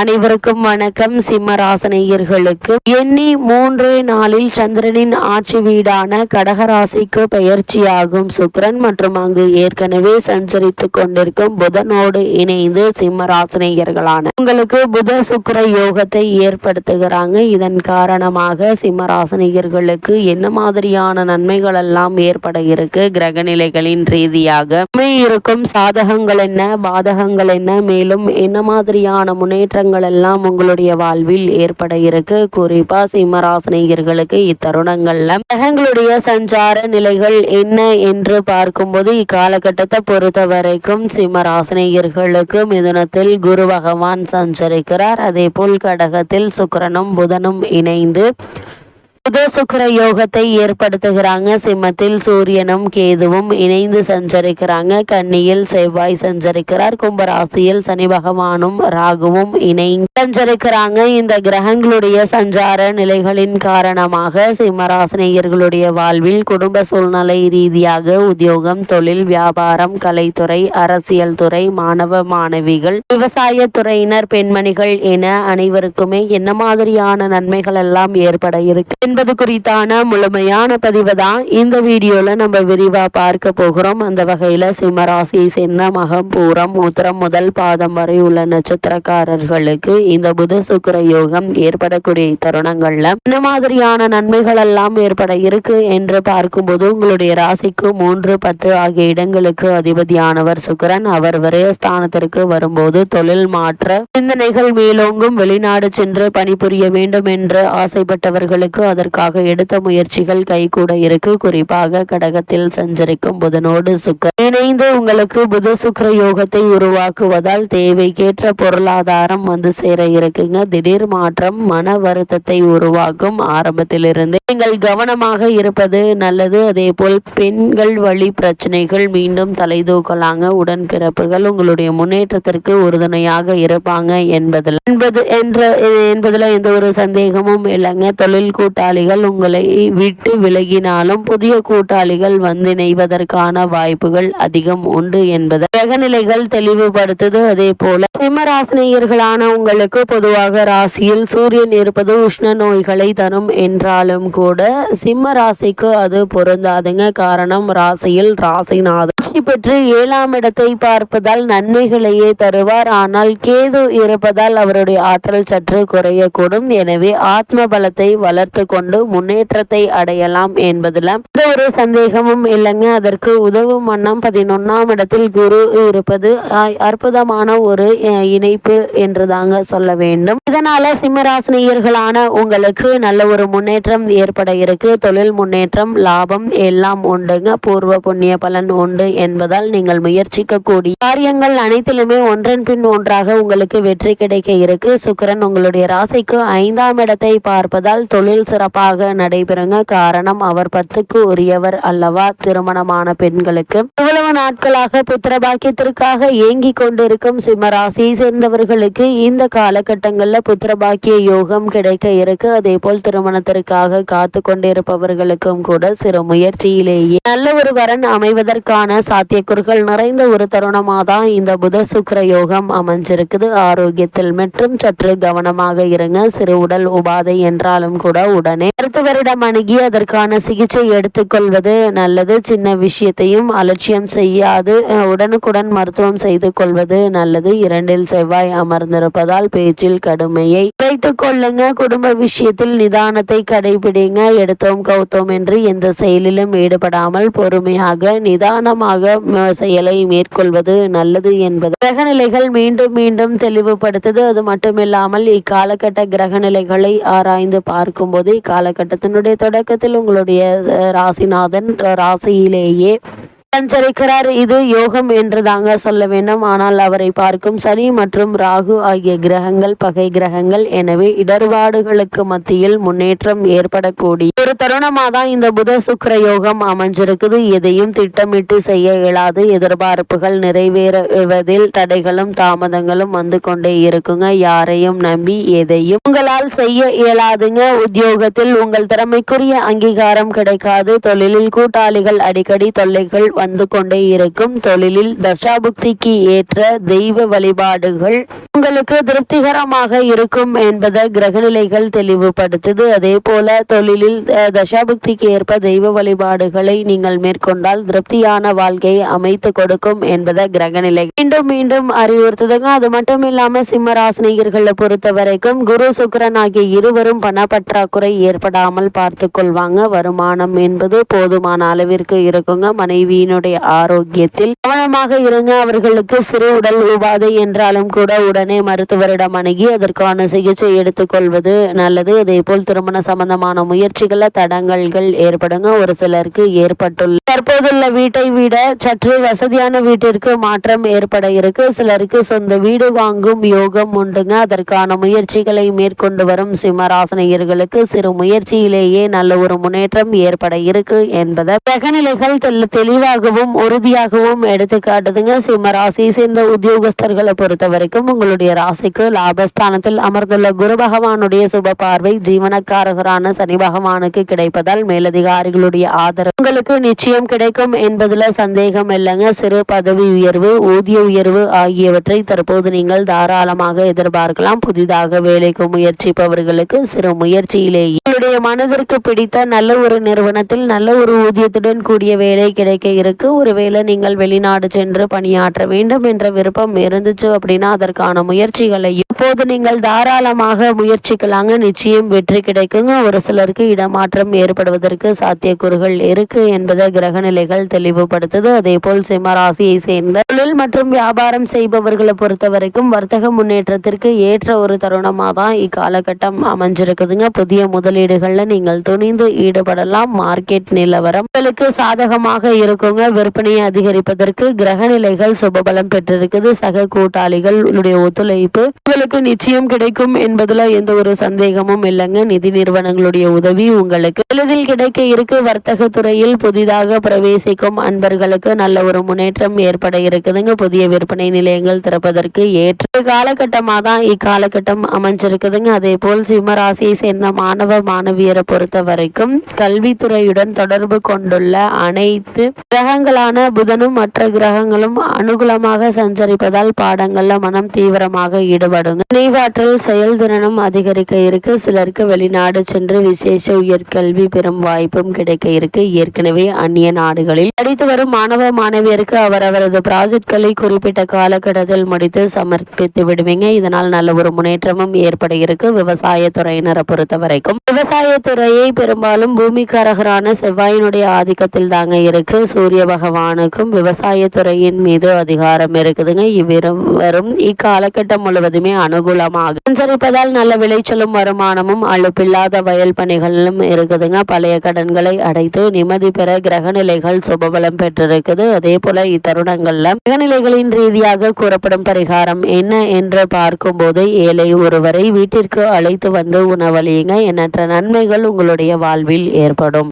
அனைவருக்கும் வணக்கம். சிம்மராசனையர்களுக்கு எண்ணி மூன்று நாளில் சந்திரனின் ஆட்சி வீடான கடகராசிக்கு பயிற்சியாகும் சுக்கிரன் மற்றும் அங்கு ஏற்கனவே சஞ்சரித்துக் கொண்டிருக்கும் புதனோடு இணைந்து சிம்மராசனையர்களான உங்களுக்கு புத சுக்கர யோகத்தை ஏற்படுத்துகிறாங்க. இதன் காரணமாக சிம்மராசனையர்களுக்கு என்ன மாதிரியான நன்மைகள் எல்லாம் ஏற்பட இருக்கு? கிரக நிலைகளின் ரீதியாக இருக்கும் சாதகங்கள் என்ன? பாதகங்கள் என்ன? மேலும் என்ன மாதிரியான முன்னேற்றங்கள் எல்லாம் உங்களுடைய வாழ்வில் ஏற்பட இருக்கு. குறிப்பா சிம்மராசனிகர்களுக்கு இத்தருணங்கள்ல கிரகங்களுடைய சஞ்சார நிலைகள் என்ன என்று பார்க்கும்போது இக்காலகட்டத்தை பொறுத்த வரைக்கும் சிம்மராசனிகர்களுக்கு மிதுனத்தில் குரு பகவான் சஞ்சரிக்கிறார். அதே போல் கடகத்தில் சுக்கரனும் புதனும் இணைந்து புத சுக்கிர யோகத்தை ஏற்படுத்துகிறாங்க. சிம்மத்தில் சூரியனும் கேதுவும் இணைந்து சஞ்சரிக்கிறாங்க. கன்னியில் செவ்வாய் சஞ்சரிக்கிறார். கும்பராசியில் சனி பகவானும் ராகுவும் இணைந்து சஞ்சரிக்கிறாங்க. இந்த கிரகங்களுடைய சஞ்சார நிலைகளின் காரணமாக சிம்மராசினியர்களுடைய வாழ்வில் குடும்ப சூழ்நிலை ரீதியாக உத்தியோகம் தொழில் வியாபாரம் கலைத்துறை அரசியல் துறை மாணவ மாணவிகள் விவசாய துறையினர் பெண்மணிகள் என அனைவருக்குமே என்ன மாதிரியான நன்மைகள் எல்லாம் ஏற்பட இருக்கு? என்பது குறித்தான முழுமையான பதிவை தான் இந்த வீடியோவில் நம்ம விரிவா பார்க்க போகிறோம். அந்த வகையில சிம்மராசியை சேர்ந்த மகம் பூரம் மூத்திரம் முதல் பாதம் வரை உள்ள நட்சத்திரக்காரர்களுக்கு இந்த புத சுக்கிர யோகம் ஏற்படக்கூடிய தருணங்கள்ல என்ன மாதிரியான நன்மைகள் எல்லாம் ஏற்பட இருக்கு என்று பார்க்கும்போது உங்களுடைய ராசிக்கு மூன்று பத்து ஆகிய இடங்களுக்கு அதிபதியானவர் சுக்கரன். அவர் விரயஸ்தானத்திற்கு வரும்போது தொழில் மாற்ற சிந்தனைகள் மேலோங்கும் வெளிநாடு சென்று பணிபுரிய வேண்டும் என்று ஆசைப்பட்டவர்களுக்கு அதற்காக எடுத்த முயற்சிகள் கைகூட இருக்கு. குறிப்பாக கடகத்தில் சஞ்சரிக்கும் புதனோடு சுக்கர் இணைந்து உங்களுக்கு புத சுக்கர யோகத்தை உருவாக்குவதால் தேவைக்கேற்ற பொருளாதாரம் வந்து சேர இருக்குங்க. திடீர் மாற்றம் மன வருத்தத்தை உருவாக்கும் ஆரம்பத்திலிருந்து. நீங்கள் கவனமாக இருப்பது நல்லது. அதே போல் பெண்கள் வழி பிரச்சனைகள் மீண்டும் தலை தூக்கலாங்க. உடன்பிறப்புகள் உங்களுடைய முன்னேற்றத்திற்கு உறுதுணையாக இருப்பாங்க என்பதில் என்பது என்ற என்பதில் எந்த ஒரு சந்தேகமும் இல்லைங்க. தொழில் கூட்டாளிகள் உங்களை விட்டு விலகினாலும் புதிய கூட்டாளிகள் வந்து இணைவதற்கான வாய்ப்புகள் அதிகம் உண்டு என்பதை கிரகநிலைகள் தெளிவுபடுத்துது. அதே போல சிம்மராசினியர்களான உங்களுக்கு பொதுவாக ராசியில் சூரியன் இருப்பது உஷ்ண நோய்களை தரும் என்றாலும் கூட சிம்ம ராசிக்கு அது பொருந்தாதுங்க. காரணம் ராசியில் ராசிநாதன். ஆட்சி பெற்று ஏழாம் இடத்தை பார்ப்பதால் நன்மைகளையே தருவார். ஆனால் கேது இருப்பதால் அவருடைய ஆற்றல் சற்று குறையக்கூடும். எனவே ஆத்ம பலத்தை வளர்த்து கொண்டு முன்னேற்றத்தை அடையலாம் என்பதில் எந்த ஒரு சந்தேகமும் இல்லைங்க. அதற்கு உதவும் வண்ணம் பதினொன்னாம் இடத்தில் குரு இருப்பது அற்புதமான ஒரு இணைப்பு என்று தாங்க சொல்ல வேண்டும். இதனால சிம்மராசினியர்களான உங்களுக்கு நல்ல ஒரு முன்னேற்றம் ஏற்பட இருக்கு. தொழில் முன்னேற்றம் லாபம் எல்லாம் உண்டுங்க. பூர்வ புண்ணிய பலன் உண்டு என்பதால் நீங்கள் முயற்சிக்க கூடிய காரியங்கள் அனைத்திலுமே ஒன்றன் பின் ஒன்றாக உங்களுக்கு வெற்றி கிடைக்க இருக்கு. சுக்கிரன் உங்களுடைய ராசிக்கு ஐந்தாம் இடத்தை பார்ப்பதால் தொழில் சிறப்பாக நடைபெறுங்க. காரணம் அவர் பத்துக்கு உரியவர் அல்லவா? திருமணமான பெண்களுக்கு. இவ்வளவு நாட்களாக புத்திர பாக்கியத்திற்காக ஏங்கிக் கொண்டிருக்கும் சிம்மராசியை சேர்ந்தவர்களுக்கு இந்த காலகட்டங்களில் புத்திர பாக்கிய யோகம் கிடைக்க இருக்கு. அதே போல் திருமணத்திற்காக காத்து கொண்டிருப்பவர்களுக்கும் கூட சிறு முயற்சியிலேயே. நல்ல ஒரு வரன் அமைவதற்கான சாத்தியக்கூறுகள் நிறைந்த ஒரு தருணமாக தான் இந்த புத சுக்கர யோகம் அமைஞ்சிருக்குது. ஆரோக்கியத்தில் மற்றும் சற்று கவனமாக இருங்க. சிறு உடல் உபாதை என்றாலும் கூட உடன் மருத்துவரிடம் அணுகி அதற்கான சிகிச்சை எடுத்துக்கொள்வது நல்லது. சின்ன விஷயத்தையும் அலட்சியம் செய்யாது. உடனுக்குடன் மருத்துவம் செய்து கொள்வது நல்லது. இரண்டில் செவ்வாய் அமர்ந்திருப்பதால் பேச்சில் கடுமையை குறைத்துக் கொள்ளுங்க. குடும்ப விஷயத்தில் நிதானத்தை கடைபிடிங்க. எடுத்தோம் கவுத்தோம் என்று எந்த செயலிலும் ஈடுபடாமல் பொறுமையாக நிதானமாக செயலை மேற்கொள்வது நல்லது என்பது. கிரகநிலைகள் மீண்டும் மீண்டும் தெளிவுபடுத்துது. அது மட்டுமில்லாமல் இக்காலகட்ட கிரகநிலைகளை ஆராய்ந்து பார்க்கும்போது காலகட்டத்தினுடைய தொடக்கத்தில் உங்களுடைய அஹ், ராசிநாதன் ராசியிலேயே சஞ்சரிக்கிறார் இது யோகம் என்று தாங்க சொல்ல வேண்டும். ஆனால் அவரை பார்க்கும் சனி மற்றும் ராகு ஆகிய கிரகங்கள் பகை கிரகங்கள். எனவே இடர்பாடுகளுக்கு மத்தியில் முன்னேற்றம் ஏற்படக்கூடிய ஒரு தருணமாக தான் இந்த புத சுக்கர யோகம் அமைஞ்சிருக்குது. எதையும் திட்டமிட்டு செய்ய இயலாது. எதிர்பார்ப்புகள் நிறைவேறுவதில் தடைகளும் தாமதங்களும் வந்து கொண்டே இருக்குங்க. யாரையும் நம்பி எதையும் உங்களால் செய்ய இயலாதுங்க. உத்தியோகத்தில் உங்கள் திறமைக்குரிய அங்கீகாரம் கிடைக்காது. தொழிலில் கூட்டாளிகள் அடிக்கடி தொல்லைகள் வந்து கொண்டே இருக்கும் தொழிலில் தசாபுக்திக்கு ஏற்ற தெய்வ வழிபாடுகள் உங்களுக்கு திருப்திகரமாக இருக்கும் என்பதை கிரகநிலைகள் தெளிவுபடுத்துது. அதே போல தொழிலில் தசாபுக்திக்கு ஏற்ப தெய்வ வழிபாடுகளை நீங்கள் மேற்கொண்டால் திருப்தியான வாழ்க்கையை அமைத்து கொடுக்கும் என்பதை கிரகநிலை மீண்டும் மீண்டும் அறிவுறுத்துதுங்க. அது மட்டும் இல்லாம சிம்மராசினியர்களை பொறுத்த வரைக்கும் குரு சுக்கரன் ஆகிய இருவரும் பணப்பற்றாக்குறை ஏற்படாமல் பார்த்து கொள்வாங்க. வருமானம் என்பது போதுமான அளவிற்கு இருக்குங்க. மனைவியின் மனைவியினுடைய ஆரோக்கியத்தில் கவனமாக இருங்க. அவர்களுக்கு சிறு உடல் உபாதை என்றாலும் கூட உடனே மருத்துவரிடம் அணுகி அதற்கான சிகிச்சை எடுத்துக்கொள்வது நல்லது. அதே போல் திருமண சம்பந்தமான முயற்சிகள தடங்கல்கள் ஏற்படுங்க. ஒரு சிலருக்கு ஏற்பட்டுள்ள தற்போதுள்ள வீட்டை விட சற்று வசதியான வீட்டிற்கு மாற்றம் ஏற்பட இருக்கு. சிலருக்கு சொந்த வீடு வாங்கும் யோகம் உண்டுங்க. அதற்கான முயற்சிகளை மேற்கொண்டு வரும் சிம்மராசனையர்களுக்கு சிறு முயற்சியிலேயே நல்ல ஒரு முன்னேற்றம் ஏற்பட இருக்கு என்பதை. கிரகநிலைகள் தெளிவாக தெளிவாகவும் உறுதியாகவும் எடுத்து காட்டுதுங்க சிம்ம ராசியை சேர்ந்த உத்தியோகஸ்தர்களை பொறுத்த வரைக்கும் உங்களுடைய ராசிக்கு லாபஸ்தானத்தில் அமர்ந்துள்ள குரு பகவானுடைய சுப பார்வை ஜீவனக்காரகரான சனி பகவானுக்கு கிடைப்பதால் மேலதிகாரிகளுடைய ஆதரவு உங்களுக்கு நிச்சயம் கிடைக்கும் என்பதுல சந்தேகம் இல்லைங்க. சிறு பதவி உயர்வு ஊதிய உயர்வு ஆகியவற்றை தற்போது நீங்கள் தாராளமாக எதிர்பார்க்கலாம். புதிதாக வேலைக்கு முயற்சிப்பவர்களுக்கு சிறு முயற்சியிலேயே உங்களுடைய மனதிற்கு பிடித்த நல்ல ஒரு நிறுவனத்தில் நல்ல ஒரு ஊதியத்துடன் கூடிய வேலை கிடைக்க இருக்கு. ஒருவேளை நீங்கள் வெளிநாடு சென்று பணியாற்ற வேண்டும் என்ற விருப்பம் இருந்துச்சு அப்படின்னா அதற்கான முயற்சிகளையும் இப்போது நீங்கள் தாராளமாக முயற்சிக்கலாங்க. நிச்சயம் வெற்றி கிடைக்குங்க. ஒரு சிலருக்கு இடமாற்றம் ஏற்படுவதற்கு சாத்தியக்கூறுகள் இருக்கு என்பதை கிரகநிலைகள் தெளிவுபடுத்துது. அதே போல் சிம்மராசியை சேர்ந்த தொழில் மற்றும் வியாபாரம் செய்பவர்களை பொறுத்த வரைக்கும் வர்த்தக முன்னேற்றத்திற்கு ஏற்ற ஒரு தருணமாக தான் இக்காலகட்டம் அமைஞ்சிருக்குதுங்க. புதிய முதலீடுகள்ல நீங்கள் துணிந்து ஈடுபடலாம். மார்க்கெட் நிலவரம் உங்களுக்கு சாதகமாக இருக்குங்க. விற்பனையை அதிகரிப்பதற்கு கிரகநிலைகள் சுபபலம் பெற்றிருக்குது. சக கூட்டாளிகள் உடைய ஒத்துழைப்பு உங்களுக்கு நிச்சயம் கிடைக்கும் என்பதுல எந்த ஒரு சந்தேகமும் இல்லைங்க. நிதி நிறுவனங்களுடைய உதவி உங்களுக்கு எளிதில் கிடைக்க இருக்கு. வர்த்தக துறையில் புதிதாக பிரவேசிக்கும் அன்பர்களுக்கு நல்ல ஒரு முன்னேற்றம் ஏற்பட இருக்குதுங்க. புதிய விற்பனை நிலையங்கள் திறப்பதற்கு ஏற்ற காலகட்டமாக தான் இக்காலகட்டம் அமைஞ்சிருக்குதுங்க. அதே போல் சிம்மராசியை சேர்ந்த மாணவ மாணவியரை பொறுத்த வரைக்கும் கல்வித்துறையுடன் தொடர்பு கொண்டுள்ள அனைத்து கிரகங்களான புதனும் மற்ற கிரகங்களும் அனுகூலமாக சஞ்சரிப்பதால் பாடங்கள்ல மனம் தீவிரமாக ஈடுபடுங்க. நினைவாற்றல் செயல்திறனும் அதிகரிக்க இருக்கு. சிலருக்கு வெளிநாடு சென்று விசேஷ உயர்கல்வி பெறும் வாய்ப்பும் கிடைக்க இருக்கு. ஏற்கனவே அந்நிய நாடுகளில் படித்து வரும் மாணவ மாணவியருக்கு அவரவரது ப்ராஜெக்ட்களை குறிப்பிட்ட காலகட்டத்தில் முடித்து சமர்ப்பித்து விடுவீங்க. இதனால் நல்ல ஒரு முன்னேற்றமும் ஏற்பட இருக்கு விவசாய துறையினரை பொறுத்த வரைக்கும் விவசாய துறையை பெரும்பாலும் பூமிக்காரகரான செவ்வாயினுடைய ஆதிக்கத்தில் தாங்க இருக்கு. சூரிய பகவானுக்கும் விவசாயத்துறையின் மீது அதிகாரம் இருக்குதுங்க. இவ்விருவரும் இக்காலகட்டம் முழுவதுமே அனுகூலமாக சஞ்சரிப்பதால் நல்ல விளைச்சலும் வருமானமும் அழுப்பில்லாத வயல் பணிகளும் இருக்குதுங்க. பழைய கடன்களை அடைத்து நிம்மதி பெற கிரகநிலைகள் சுபபலம் பெற்றிருக்குது. அதே போல இத்தருணங்கள்ல கிரகநிலைகளின் ரீதியாக கூறப்படும் பரிகாரம் என்ன என்று பார்க்கும்போது ஏழை ஒருவரை வீட்டிற்கு அழைத்து வந்து உணவழியுங்க எண்ணற்ற நன்மைகள் உங்களுடைய வாழ்வில் ஏற்படும்.